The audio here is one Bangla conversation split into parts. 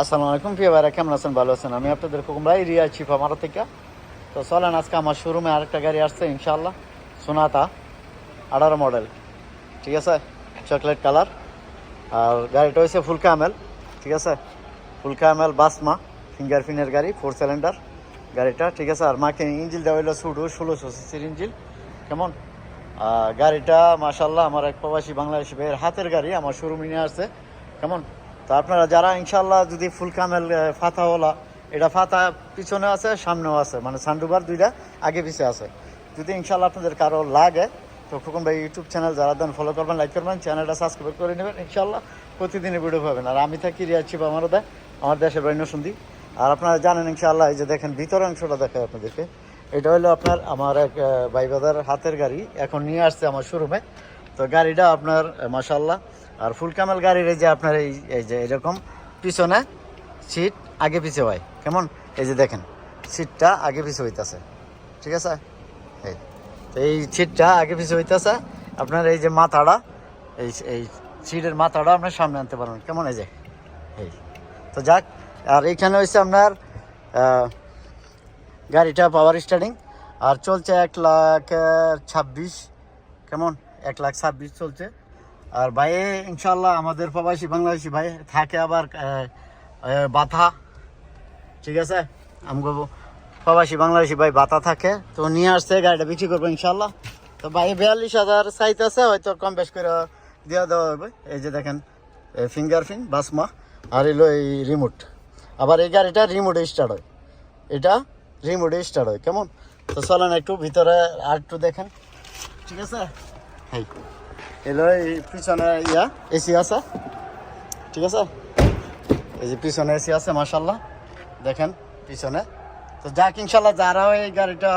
আসসালামু আলাইকুম প্রিয় ভাইরা, কেমন আছেন? ভালো আছেন? আমি আপনাদের হুকুম ভাই, রিয়া চিফা মারা থেকে। তো চলেন আজকে আমার শোরুমে আরেকটা গাড়ি আসছে ইনশাল্লাহ সোনাতা, আঠারো মডেল ঠিক আছে? চকলেট কালার আর গাড়িটা হয়েছে ফুল কামেল ঠিক আছে? ফুল কামেল বাসমা ফিঙ্গারপ্রিন্টের গাড়ি ফোর সিলিন্ডার গাড়িটা। ঠিক আছে? আর মাকে ইঞ্জিল দেওয়া হইল সুডু ষোলোশো সিসির ইঞ্জিল কেমন? গাড়িটা মাসাল্লাহ আমার এক প্রবাসী বাংলাদেশি ভাইয়ের হাতের গাড়ি, আমার শোরুমে নিয়ে আসছে। কেমন? তো আপনারা যারা ইনশাল্লাহ যদি ফুল কামেল ফাতাওয়ালা, এটা ফাতা পিছনে আছে, সামনেও আছে মানে সান্ডুবার দুইটা আগে পিছে আছে। যদি ইনশাল্লাহ আপনাদের কারও লাগে, তো খোকন ভাই ইউটিউব চ্যানেল যারা দেন ফলো করবেন লাইক করবেন, চ্যানেলটা সাবস্ক্রাইব করে নেবেন ইনশাল্লাহ প্রতিদিনই ভিডিও পাবেন। আর আমি থাকি রিয়া চিপ আমারও দেয় আমার দেশের বাড়ি নসুন্দি আর আপনারা জানেন ইনশাল্লাহ এই যে দেখেন ভিতরের অংশটা দেখায় আপনাদেরকে। এটা হলো আপনার আমার এক ভাই হাতের গাড়ি, এখন নিয়ে আসছে আমার শোরুমে। তো গাড়িটা আপনার মাসাল্লাহ আর ফুল কামেল গাড়ির এই যে আপনার এই এই যে এরকম পিছনে সিট আগে পিছে হয়। কেমন? এই যে দেখেন, সিটটা আগে পিছে হইতেছে। ঠিক আছে? এই এই সিটটা আগে পিছে হইতেছে। আপনার এই যে মাথাটা, এই এই সিটের মাথাটা আপনার সামনে আনতে পারবেন। কেমন? এই যে, এই। তো যাক, আর এইখানে হচ্ছে আপনার গাড়িটা পাওয়ার স্টার্টিং আর চলছে এক লাখ ছাব্বিশ। কেমন? এক লাখ ছাব্বিশ চলছে। আর ভাইয়ে ইনশাল্লাহ আমাদের প্রবাসী বাংলাদেশি ভাই থাকে আবার বাথা ঠিক আছে? আমগো প্রবাসী বাংলাদেশি ভাই বাতা থাকে। তো নিয়ে আসছে, গাড়িটা বিক্রি করব ইনশাল্লাহ তো ভাই, বিয়াল্লিশ হাজার সাইজ আছে, হয়তো কম বেশ করে দিয়ে দেওয়া হবে। এই যে দেখেন ফিঙ্গারপ্রিন্ট, বাসমা, আর এলো এই রিমোট। আবার এই গাড়িটা রিমোটে স্টার্ট হয়। এটা রিমোটে স্টার্ট হয়, কেমন? তো চলেন একটু ভিতরে আর একটু দেখেন। ঠিক আছে? এই এলো এই পিছনে ইয়া, এসি আছে। ঠিক আছে? এই যে পিছনে এসি আছে মাসাল্লাহ দেখেন, পিছনে। তো যাক ইনশাল্লাহ যারা এই গাড়িটা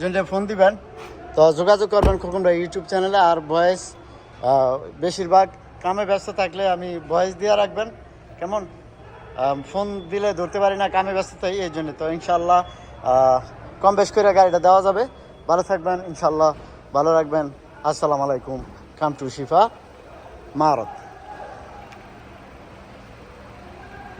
জন্য ফোন দিবেন, তো যোগাযোগ করবেন খোকন ভাই ইউটিউব চ্যানেলে। আর ভয়েস বেশিরভাগ কামে ব্যস্ত থাকলে আমি ভয়েস দিয়ে রাখবেন। কেমন? ফোন দিলে ধরতে পারি না, কামে ব্যস্ত থাকি এই জন্য। তো ইনশাল্লাহ কম বেশ করে গাড়িটা দেওয়া যাবে। ভালো থাকবেন ইনশাল্লাহ ভালো রাখবেন। আসসালামু আলাইকুম। كانت شفاء مارد